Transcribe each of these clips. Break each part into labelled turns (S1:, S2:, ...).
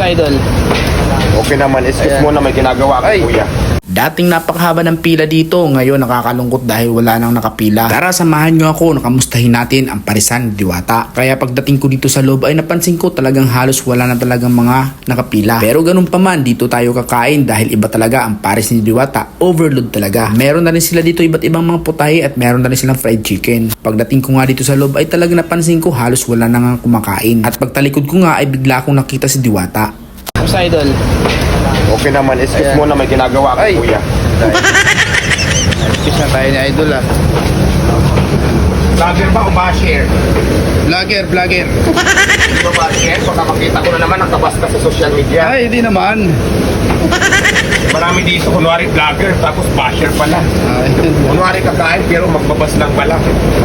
S1: Idol?
S2: Okay naman, excuse
S1: Ayan.
S2: mo na may ginagawa ka, kuya.
S3: Dating napakahaba ng pila dito, ngayon nakakalungkot dahil wala nang nakapila. Tara, samahan nyo ako, nakamustahin natin ang parisan ni Diwata. Kaya pagdating ko dito sa loob ay napansin ko talagang halos wala na talagang mga nakapila. Pero ganun pa man, dito tayo kakain dahil iba talaga ang paris ni Diwata. Overload talaga. Meron na rin sila dito iba't ibang mga putahe at meron na rin silang fried chicken. Pagdating ko nga dito sa loob ay talagang napansin ko halos wala na nga kumakain. At pagtalikod ko nga ay bigla akong nakita si Diwata.
S1: Kamusta idol?
S2: Okay naman, excuse
S1: Ayan.
S2: mo na may ginagawa ka,
S1: Ay.
S2: kuya.
S1: Kiss na tayo ni idol ah.
S2: Vlogger ba o basher?
S1: Vlogger, vlogger.
S2: Hindi ba basher? Baka makita ko na naman nakabas ka sa social media.
S1: Ay, hindi naman.
S2: Marami dito, kunwari vlogger, tapos basher pala.
S1: Ay,
S2: Kunwari kakain, pero magbabas lang pala.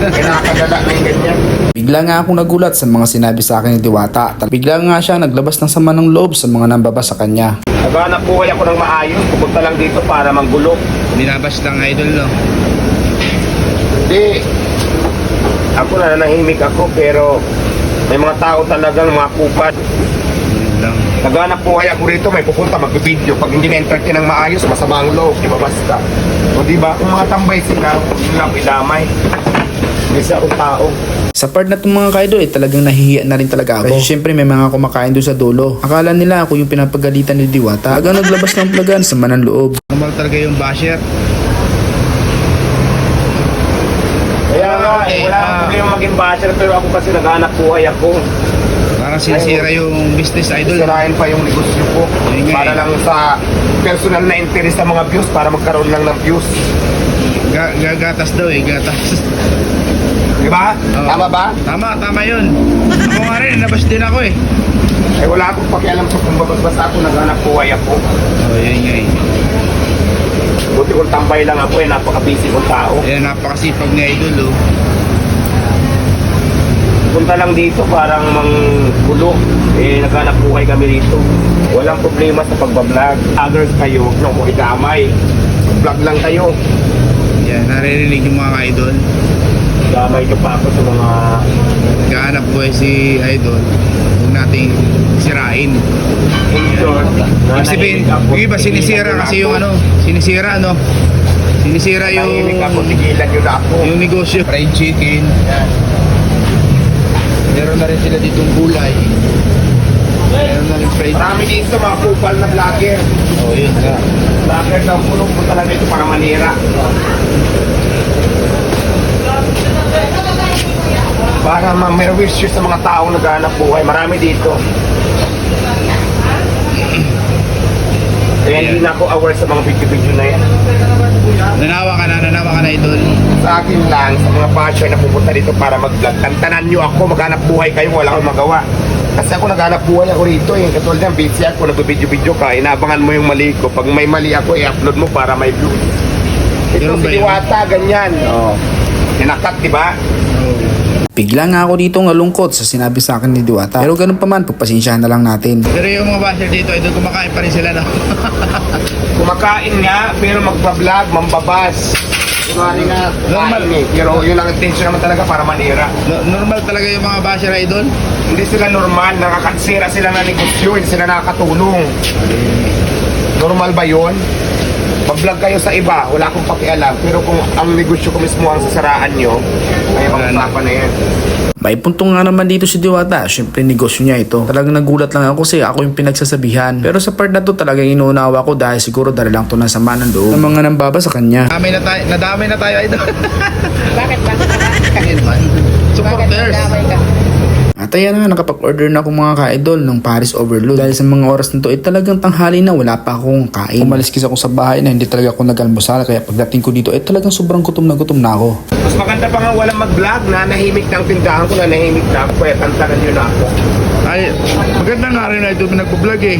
S2: Kinakadala ng ganyan.
S3: Bigla nga akong nagulat sa mga sinabi sa akin ni Diwata. Bigla nga siya naglabas ng sama ng loob sa mga nambaba sa kanya.
S2: Naghanap buhay ako ng maayos, pupunta lang dito para manggulo.
S1: Binabas lang idol no.
S2: Hindi. Ako na nanahimik ako, pero may mga tao talagang mga kupad.
S1: Lang.
S2: Naghanap buhay ako rito, may pupunta magbibideo. Pag hindi na-entertain ng maayos, masama ang loob, di ba basta? O di ba, kung mga tambay sila, huwag nila idamay. Hindi siya akong tao.
S3: Sa part na itong mga kaidol, eh, talagang nahihiya na rin talaga ako. Kasi syempre may mga kumakain doon sa dulo. Akala nila ako yung pinapagalitan ni Diwata. Talagang naglabas ng plagan sa manang loob.
S1: Normal talaga yung basher.
S2: Kaya nga,
S1: Okay,
S2: wala akong
S1: ah.
S2: problema maging basher, pero ako kasi naghanap buhay ako.
S1: Parang sinisira yung business idol.
S2: Sirain pa yung negosyo ko.
S1: Yun nga
S2: Para
S1: eh.
S2: lang sa personal na interest ng mga views, para magkaroon lang ng views.
S1: Ga gagatas daw eh, gatas.
S2: Di ba?
S1: Oo.
S2: Tama ba?
S1: Tama, tama yun. Ako nga rin, nabas din ako eh.
S2: Eh wala akong pakialam sa kung babas basta ako naghanap buhay ako.
S1: Oh, yun nga eh.
S2: Buti kung tambay lang ako eh, napaka-busy kong tao.
S1: Ayan, napakasipag ni idol oh.
S2: Punta lang dito parang manggulo. Eh, naghanap buhay kami dito. Walang problema sa pagbablog. Others kayo, no, mo idamay. Vlog lang kayo.
S1: Yan, naririnig yung mga idol.
S2: Damay nyo pa ako sa mga...
S1: Gahanap buhay si idol. Nating sirain. Ibig sabihin, yung iba sinisira kasi yung ano, sinisira ano, sinisira yung yung negosyo. Fried chicken.
S2: Yan.
S1: Meron na rin sila ditong gulay. Meron na rin fried
S2: Marami dito mga kupal na vlogger.
S1: Oh, yun nga.
S2: Vlogger daw punong punta lang dito para manira. Para ma- may wishes sa mga taong naghahanap buhay. Marami dito. Kaya hindi na ako aware sa mga video-video na yan.
S1: Nanawa ka na, nanawa ka na idol.
S2: Sa akin lang, sa mga basher na pupunta dito para mag-vlog, tantanan nyo ako, maghanap buhay kayo, wala akong magawa. Kasi ako naghanap buhay ako rito eh. Katulad yan, busy ako, nag-video-video ka, inaabangan mo yung mali ko. Pag may mali ako, i-upload mo para may views. Ito
S1: Ganun ba
S2: si
S1: yun?
S2: Diwata, ganyan. Oh. Tinakat, di ba?
S1: Oh.
S3: Bigla nga ako dito ngalungkot sa sinabi sa akin ni Diwata. Pero ganun pa man, pagpasensyahan na lang natin.
S1: Pero yung mga basher dito, idol, kumakain pa rin sila no?
S2: Kumakain nga, pero magpa-vlog, mambabas. Kumari nga,
S1: Normal.
S2: eh. Pero yun ang intention naman talaga para manira.
S1: No- normal talaga yung mga basher idol.
S2: Hindi sila normal, nakakansira sila na negosyo, hindi sila nakakatulong. Normal ba yun? Mag-vlog kayo sa iba, wala akong pakialam. Pero kung ang negosyo ko mismo ang sasaraan nyo, ay
S1: Wala na.
S2: pag-usapan na yan.
S3: May punto nga naman dito si Diwata. Siyempre negosyo niya ito. Talagang nagulat lang ako kasi ako yung pinagsasabihan. Pero sa part na to talagang inuunawa ko dahil siguro dahil lang to ng sama ng loob ng mga nambaba sa kanya.
S1: Nadamay na tayo, nadamay na tayo idol.
S4: Bakit ba?
S1: Ayun man. Supporters.
S4: Bakit ka?
S3: At ayan na, nakapag-order na ako mga ka-idol ng Paris Overload. Dahil sa mga oras na to, eh talagang tanghali na wala pa akong kain. Umalis kasi ako sa bahay na hindi talaga ako nag-almusal. Kaya pagdating ko dito, eh talagang sobrang gutom na gutom na ako.
S2: Mas maganda pa nga walang mag-vlog na nahimik ng tindahan ko na nahimik na ako. Kaya tantanan nyo na ako.
S1: Ay, maganda nga rin na idol nagpo-vlog eh.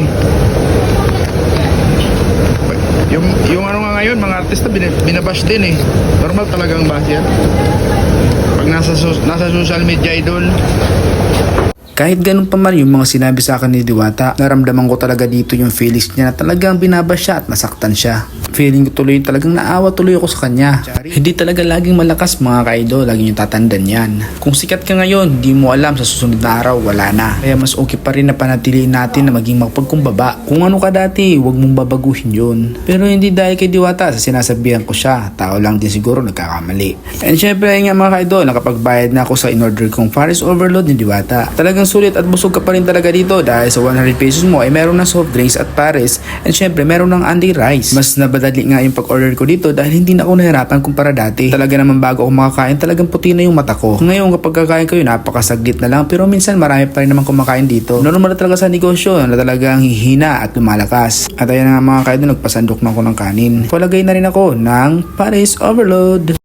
S1: Yung, yung ano nga ngayon, mga artista bin, binabash din eh. Normal talagang bash yan. Pag nasa, nasa social media idol,
S3: Kahit ganun pa man yung mga sinabi sa akin ni Diwata, naramdaman ko talaga dito yung feelings niya na talagang binaba siya at nasaktan siya. Feeling ko tuloy talagang naawa tuloy ako sa kanya. Hindi talaga laging malakas mga kaido, lagi yung tatandan yan. Kung sikat ka ngayon, di mo alam sa susunod na araw, wala na. Kaya mas okay pa rin na panatiliin natin na maging mapagkumbaba. Kung ano ka dati, huwag mong babaguhin yun. Pero hindi dahil kay Diwata sa sinasabihan ko siya, tao lang din siguro nagkakamali. And syempre nga mga kaido, nakapagbayad na ako sa in-order kong Paris Overload ni Diwata. Talagang sulit at busog ka pa rin talaga dito dahil sa 100 pesos mo ay meron ng soft drinks at Paris and syempre meron ng Andy Rice. Mas nabadali nga yung pag-order ko dito dahil hindi na ako nahirapan kumpara dati. Talaga naman bago ako makakain talagang puti na yung mata ko. Ngayon kapag kakain kayo napakasaglit na lang pero minsan marami pa rin naman kumakain dito. Normal na talaga sa negosyo na talagang hihina at lumalakas. At ayan nga mga kaido nagpasandok na ako ng kanin. Palagay na rin ako ng Paris Overload.